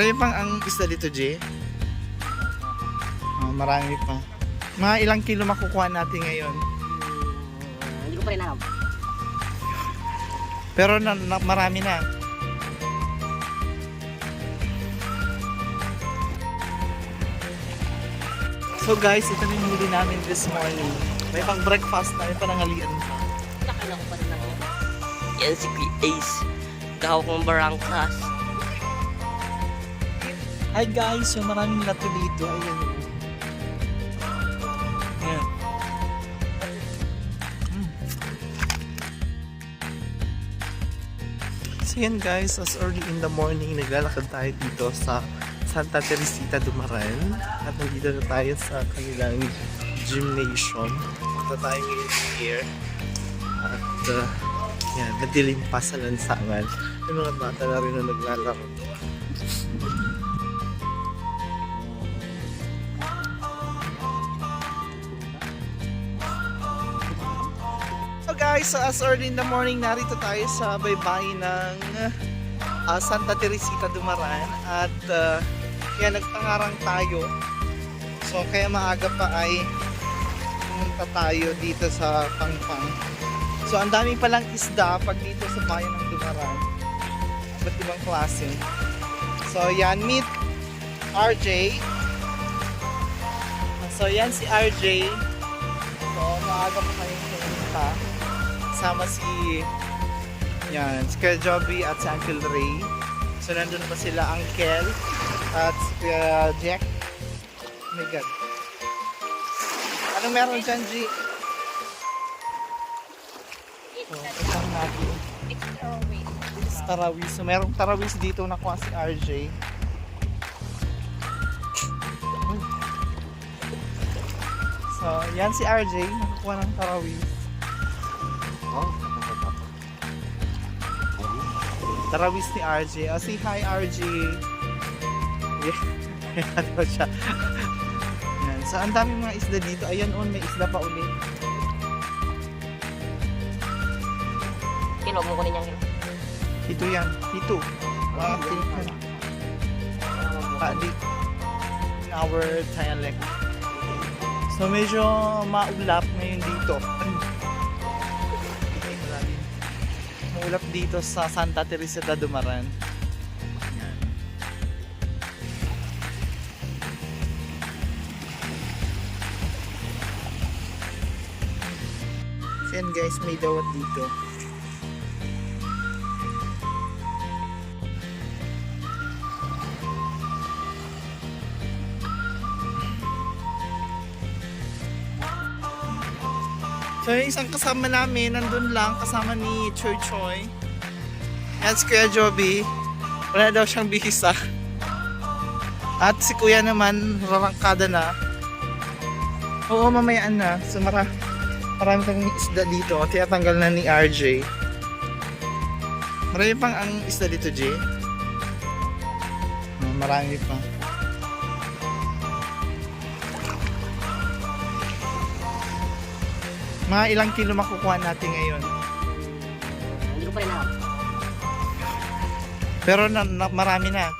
Marami pang ang isda dito, Jay. Oh, marami pa. Mga ilang kilo makukuha natin ngayon. Hmm, hindi ko pa rin alam. Pero na, na- marami na. So guys, ito na yung huli namin this morning. May pang breakfast na, may panangalian pa. Nakala ko pa rin ako. Yan si Ace. Gawak ng barangkas. Hi guys, so maraming lato dito. Ayan. Ayan. Mm. So yan guys, as early in the morning, naglalakad tayo dito sa Santa Teresita Dumaran. At nandito na tayo sa kanilang gymnasium. Punta tayo ngayon here. At uh, yan, madilim pa sa lansangan. May mga bata na rin na naglalaro. So guys, as early in the morning, narito tayo sa baybayin ng ah, Santa Teresita Dumaran at uh, kaya nagpangarang tayo. So kaya maaga pa ay pumunta tayo dito sa Pangpang. So ang dami palang isda pag dito sa bayan ng Dumaran. Iba't ibang klase. So yan, meet RJ. So yan si RJ. So maaga pa kayong pumunta kasama si yan, si Kuya Joby at si Uncle Ray. So nandun pa sila Uncle at si Kuya Jack. Oh my God. Ano meron dyan, G? So, itang natin. It's tarawis. So merong tarawis dito nakuha si RJ. So, yan si RJ. Nakuha ng tarawis. Tarawis ni RJ. Oh, say hi, RJ. Yeah. ano siya. Yan. So, ang daming mga isda dito. Ayan, on, may isda pa ulit. Kilo mo kunin yung kilo. Ito yan. Ito. Tingkan. Padi. In our dialect. So, medyo maulap ngayon dito. Maulap dito sa Santa Teresa de Dumaran. Yan guys, may dawat dito. Yung isang kasama namin, nandun lang, kasama ni Choy Choy. Yan si Kuya Joby. Wala daw siyang bihisa. At si Kuya naman, rarangkada na. Oo, mamayaan na. So mara marami pang isda dito. Tinatanggal na ni RJ. Marami pang ang isda dito, J. Marami pa. Mga ilang kilo makukuha natin ngayon. Hindi ko pa rin. Pero na, na- marami na.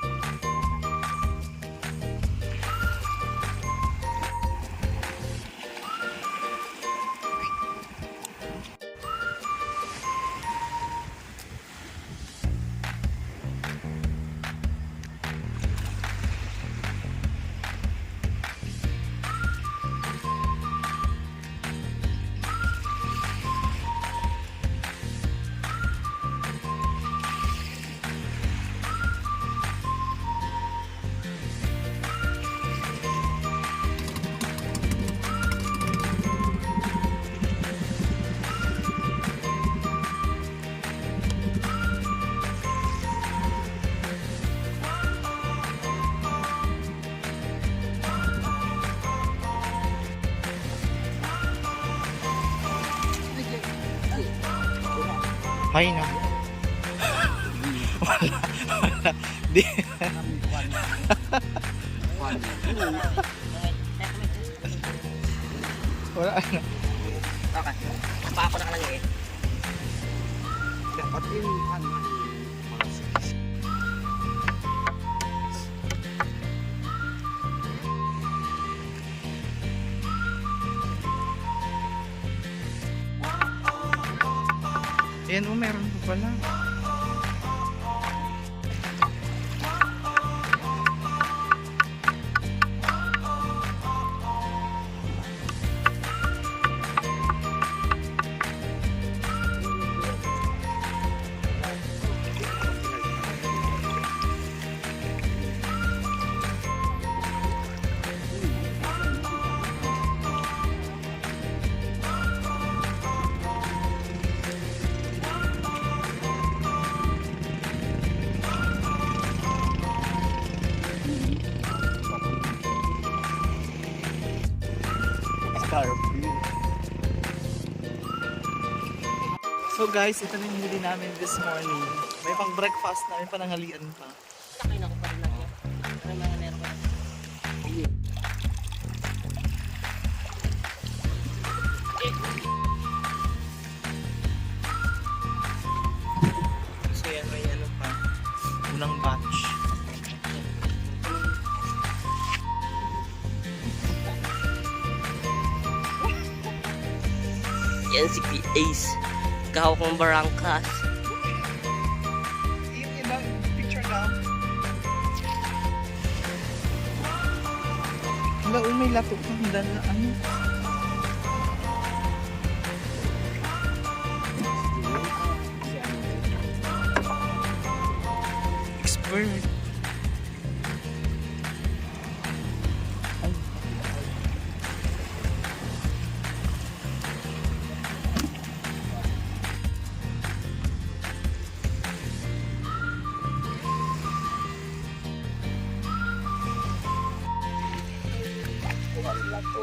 Hay na. wala. Wala. Di. wala na. Okay. Pa ako na lang eh. Dapat yung Ayan o, meron pa pala. So guys, ito na yung namin this morning. May pang breakfast na, may panangalian pa. Si Ace. Kahawak ng barangkas. Yung ibang picture na. Wala, may laptop kang dala. Ano? Expert. Ano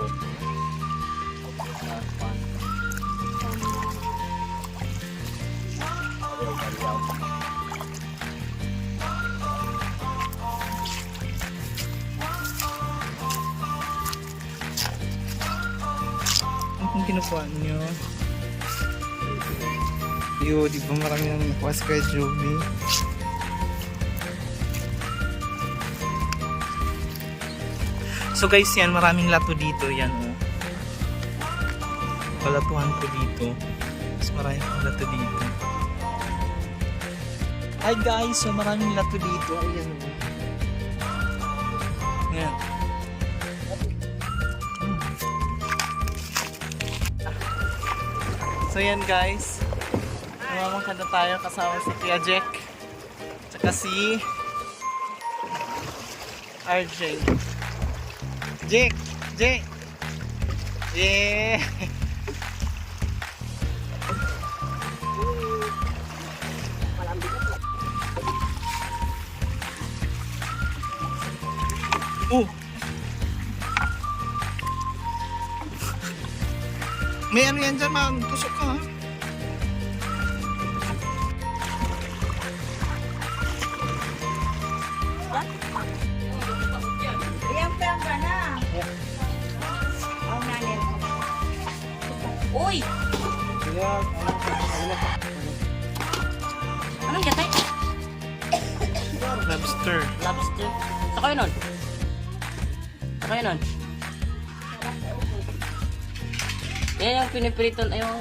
kung kinukuha niyo? Yo, di ba marami nang nakuha sa kay Joby? So guys, yan, maraming lato dito. Yan, oh. Palatuhan ko dito. Mas maraming pang lato dito. Hi guys, so maraming lato dito. Ayan, oh. Yan. Mm. So yan guys. Namamangkad na tayo kasama si Kuya Jack. Tsaka si RJ. Jack! Jack! Yeah! Oh! May ano yan dyan, ma'am. Tusok ka, ha? Yang peang kana. Oh, Uy! Anong yatay? Lobster. Lobster. Sa kayo nun? Sa kayo nun? Yan yung pinipriton. Ayaw.